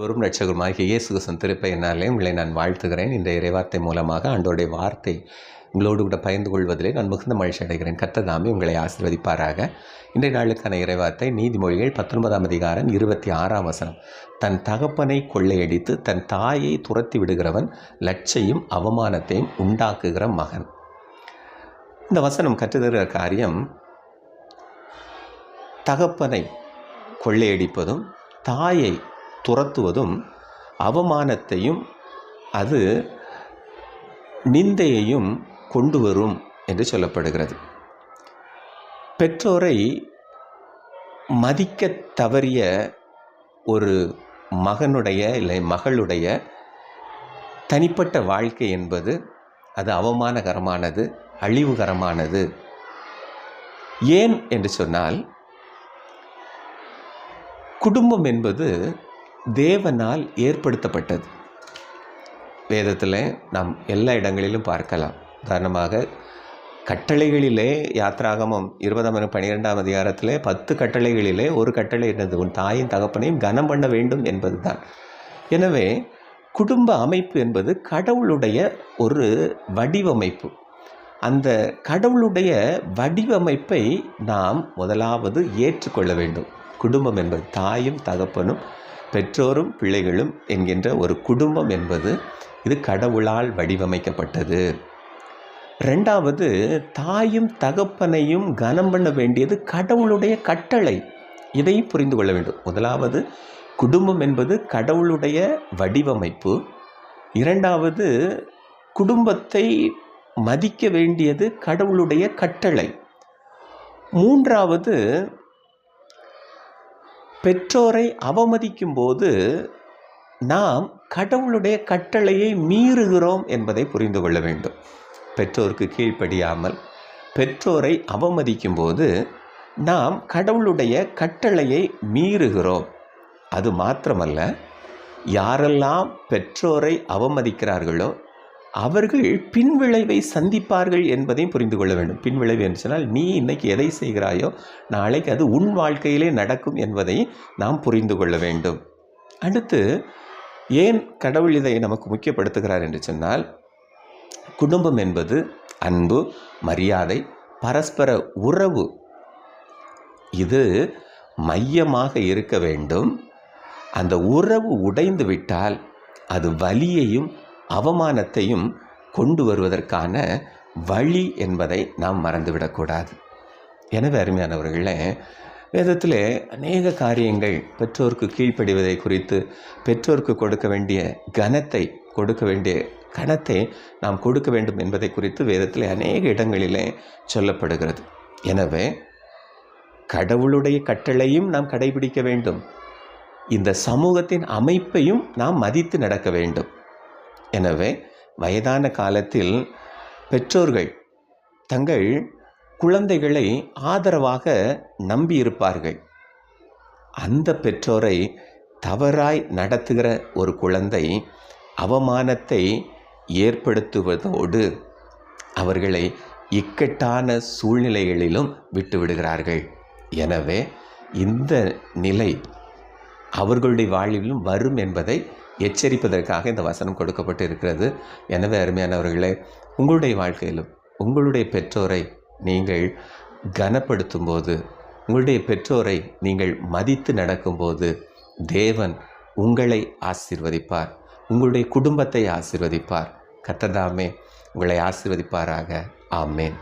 வெறும் ரட்சகருமாகிய இயேசு கிறிஸ்தன் திருப்பெயனாலே உங்களை நான் வாழ்த்துகிறேன். இந்த இறைவார்த்தை மூலமாக ஆண்டோடைய வார்த்தை உங்களோடு கூட பயந்து கொள்வதிலே நான் மிகுந்த மகிழ்ச்சி அடைகிறேன். கத்ததாமி உங்களை ஆசிர்வதிப்பாராக. இன்றைய நாளுக்கான இறைவார்த்தை நீதிமொழிகள் பத்தொன்பதாம் அதிகாரம் இருபத்தி ஆறாம் வசனம். தன் தகப்பனை கொள்ளையடித்து தன் தாயை துரத்தி விடுகிறவன் லட்சையும் அவமானத்தையும் உண்டாக்குகிற மகன். இந்த வசனம் கற்றுதருகிற காரியம் தகப்பனை கொள்ளையடிப்பதும் தாயை துரத்துவதும் அவமானத்தையும் அது நிந்தையையும் கொண்டு வரும் என்று சொல்லப்படுகிறது. பெற்றோரை மதிக்க தவறிய ஒரு மகனுடைய இல்லை மகளுடைய தனிப்பட்ட வாழ்க்கை என்பது அது அவமானகரமானது அழிவுகரமானது. ஏன் என்று சொன்னால் குடும்பம் என்பது தேவனால் ஏற்படுத்தப்பட்டது. வேதத்தில் நாம் எல்லா இடங்களிலும் பார்க்கலாம். உதாரணமாக கட்டளைகளிலே யாத்ராகமம் இருபதாம் பன்னிரெண்டாம் அதிகாரத்திலே பத்து கட்டளைகளிலே ஒரு கட்டளை என்னது உன் தாயின் தகப்பனையும் கனம் பண்ண வேண்டும் என்பது தான் எனவே குடும்ப அமைப்பு என்பது கடவுளுடைய ஒரு வடிவமைப்பு. அந்த கடவுளுடைய வடிவமைப்பை நாம் முதலாவது ஏற்றுக்கொள்ள வேண்டும். குடும்பம் என்பது தாயும் தகப்பனும் பெற்றோரும் பிள்ளைகளும் என்கின்ற ஒரு குடும்பம் என்பது இது கடவுளால் வடிவமைக்கப்பட்டது. ரெண்டாவது தாயும் தகப்பனையும் கனம் பண்ண வேண்டியது கடவுளுடைய கட்டளை. இதையும் புரிந்து கொள்ள வேண்டும். முதலாவது குடும்பம் என்பது கடவுளுடைய வடிவமைப்பு. இரண்டாவது குடும்பத்தை மதிக்க வேண்டியது கடவுளுடைய கட்டளை. மூன்றாவது பெற்றோரை அவமதிக்கும் போது நாம் கடவுளுடைய கட்டளையை மீறுகிறோம் என்பதை புரிந்து கொள்ள வேண்டும். பெற்றோருக்கு கீழ்ப்படியாமல் பெற்றோரை அவமதிக்கும் போது நாம் கடவுளுடைய கட்டளையை மீறுகிறோம். அது மாத்திரமல்ல யாரெல்லாம் பெற்றோரை அவமதிக்கிறார்களோ அவர்கள் பின்விளைவை சந்திப்பார்கள் என்பதையும் புரிந்து கொள்ள வேண்டும். பின்விளைவு என்று சொன்னால் நீ இன்னைக்கு எதை செய்கிறாயோ நாளைக்கு அது உன் வாழ்க்கையிலே நடக்கும் என்பதை நாம் புரிந்து கொள்ள வேண்டும். அடுத்து ஏன் கடவுள் இதை நமக்கு முக்கியப்படுத்துகிறார் என்று சொன்னால் குடும்பம் என்பது அன்பு மரியாதை பரஸ்பர உறவு. இது மையமாக இருக்க வேண்டும். அந்த உறவு உடைந்து விட்டால் அது வலியையும் அவமானத்தையும் கொண்டு வருவதற்கான வழி என்பதை நாம் மறந்துவிடக்கூடாது. எனவே அருமையானவர்களே வேதத்தில் அநேக காரியங்கள் பெற்றோருக்கு கீழ்ப்படிவதை குறித்து பெற்றோருக்கு கொடுக்க வேண்டிய கனத்தை கொடுக்க வேண்டிய கணத்தை நாம் கொடுக்க வேண்டும் என்பதை குறித்து வேதத்தில் அநேக இடங்களிலே சொல்லப்படுகிறது. எனவே கடவுளுடைய கட்டளையும் நாம் கடைபிடிக்க வேண்டும். இந்த சமூகத்தின் அமைப்பையும் நாம் மதித்து நடக்க வேண்டும். எனவே வயதான காலத்தில் பெற்றோர்கள் தங்கள் குழந்தைகளை ஆதரவாக நம்பியிருப்பார்கள். அந்த பெற்றோரை தவறாய் நடத்துகிற ஒரு குழந்தை அவமானத்தை ஏற்படுத்துவதோடு அவர்களை இக்கட்டான சூழ்நிலைகளிலும் விட்டுவிடுகிறார்கள். எனவே இந்த நிலை அவர்களுடைய வாழ்விலும் வரும் என்பதை எச்சரிப்பதற்காக இந்த வசனம் கொடுக்கப்பட்டு இருக்கிறது. எனவே அருமையானவர்களே உங்களுடைய வாழ்க்கையிலும் உங்களுடைய பெற்றோரை நீங்கள் கனப்படுத்தும் போது உங்களுடைய பெற்றோரை நீங்கள் மதித்து நடக்கும்போது தேவன் உங்களை ஆசீர்வதிப்பார். உங்களுடைய குடும்பத்தை ஆசீர்வதிப்பார். கத்ததாமே உங்களை ஆசிர்வதிப்பாராக. ஆமேன்.